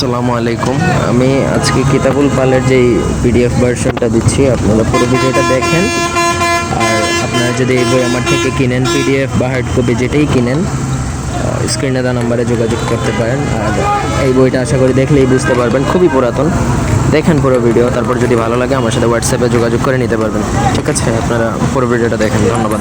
আসসালামু আলাইকুম। আমি আজকে কিতাবুল পালের যেই পিডিএফ ভার্সনটা দিচ্ছি, আপনারা পুরো ভিডিওটা দেখেন। আর আপনারা যদি এই বই আমার থেকে কিনেন পিডিএফ বা হার্ড কপি যেটাই কিনেন স্ক্রিনে দেওয়া নাম্বারে যোগাযোগ করতে পারেন। আর এই বইটা আশা করি দেখলেই বুঝতে পারবেন, খুবই পুরাতন। দেখেন পুরো ভিডিও তারপর যদি ভালো লাগে আমার সাথে হোয়াটসঅ্যাপে যোগাযোগ করে নিতে পারবেন। ঠিক আছে, আপনারা পুরো ভিডিওটা দেখেন, ধন্যবাদ।